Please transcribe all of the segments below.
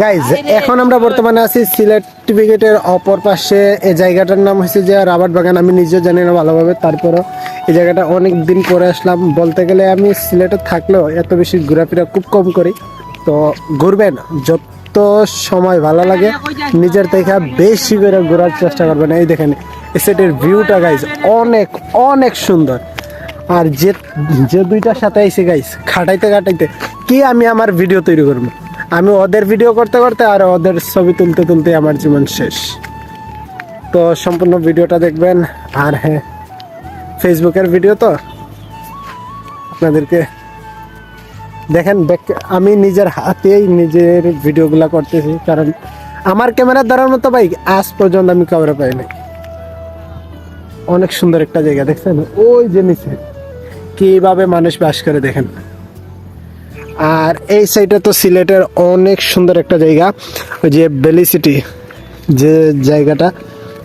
Guys এখন আমরা বর্তমানে আছি সিলেট টিভিগেটের অপর পাশে। এই জায়গাটার নাম হচ্ছে যে রাবার বাগান। আমি নিজেও জানি না ভালোভাবে তারপরও এই জায়গাটা অনেক দিন পরে আসলাম। বলতে গেলে আমি সিলেটে থাকলেও এত বেশি ঘোরাফেরা খুব কম করি। তো ঘুরবেন যত সময় ভালো লাগে নিজের থেকে বেশি করে ঘোরার চেষ্টা করবেন। এই দেখেন সেটের ভিউটা গাইজ অনেক অনেক সুন্দর। আর যে যে দুইটার সাথে আইসি গাইস খাটাইতে খাটাইতে কি আমি আমার ভিডিও তৈরি করব? আমি ওদের ভিডিও করতে করতে আর ওদের ছবি তুলতে তুলতে আমার জীবন শেষ। তো সম্পূর্ণ ভিডিওটা দেখবেন। আর হ্যাঁ ফেসবুকের ভিডিও তো আপনাদেরকে দেখেন, দেখ- আমি নিজের হাতেই নিজের ভিডিওগুলো করতেছি। কারণ আমার ক্যামেরা ধরার মতো বাইক আজ পর্যন্ত আমি কাউরে পাইনি অনেক সুন্দর একটা জায়গা, দেখছেন? ওই নিচে। কীভাবে মানুষ বাস করে দেখেন। আর এই সাইডে তো সিলেটের অনেক সুন্দর একটা জায়গা, ওই যে বেলি সিটি, যে জায়গাটা।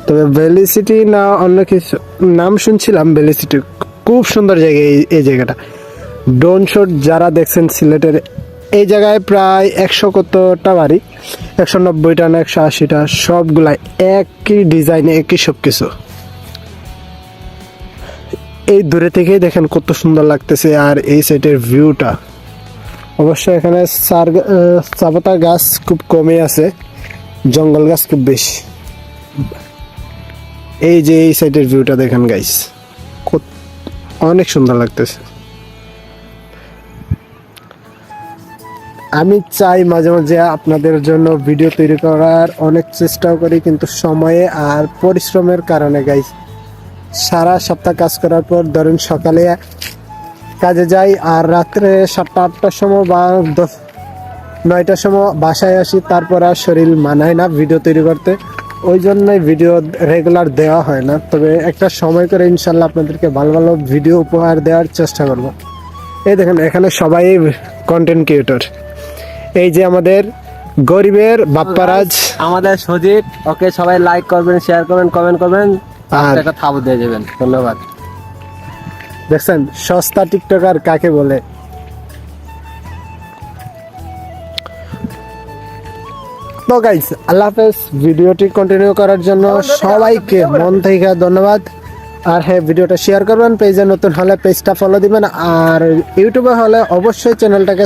তবে বেলি সিটি না অন্য কিছু, নাম শুনছিলাম বেলি সিটি, খুব সুন্দর জায়গা এই এই জায়গাটা। ডোন শট যারা দেখছেন সিলেটের, এই জায়গায় প্রায় একশো কতটা বাড়ি? একশো নব্বইটা না একশো আশিটা সবগুলাই একই ডিজাইন একই সব কিছু এই দূরে থেকেই দেখেন কত সুন্দর লাগতেছে আর এই সাইডের ভিউটা অবশ্য এখানে চাপাতা গাছ খুব কমই আছে। জঙ্গল গাছ খুব বেশি। এই যে এই সাইডের ভিউটা দেখেন গাইস অনেক সুন্দর লাগতেছে। আমি চাই মাঝে মাঝে আপনাদের জন্য ভিডিও তৈরি করার অনেক চেষ্টাও করি, কিন্তু সময়ে আর পরিশ্রমের কারণে গাইস সারা সপ্তাহ কাজ করার পর ধরেন সকালে কাজে যাই আর রাত্রে সাতটা আটটার সময় বা দশ নয়টার সময় বাসায় আসি তারপর আর শরীর মানায় না ভিডিও তৈরি করতে। ওই জন্যই ভিডিও রেগুলার দেওয়া হয় না। তবে একটা সময় করে ইনশাল্লাহ আপনাদেরকে ভালো ভালো ভিডিও উপহার দেওয়ার চেষ্টা করব। এই দেখেন এখানে সবাই কন্টেন্ট ক্রিয়েটর এই যে আমাদের গরিবের বাপ্পারাজ। আমাদের সজিব ওকে সবাই লাইক করবেন শেয়ার করবেন কমেন্ট করবেন। আর- একটা থাবু দিয়ে দেবেন ধন্যবাদ। দেখছেন, সস্তা টিকটকার কাকে বলে? তো গাইস আল্লাহ হাফেজ, ভিডিওটি কন্টিনিউ করার জন্য সবাইকে মন থেকে ধন্যবাদ। আর হ্যাঁ ভিডিওটা শেয়ার করবেন পেজে নতুন হলে পেজটা ফলো দিবেন। আর ইউটিউবে হলে অবশ্যই চ্যানেলটাকে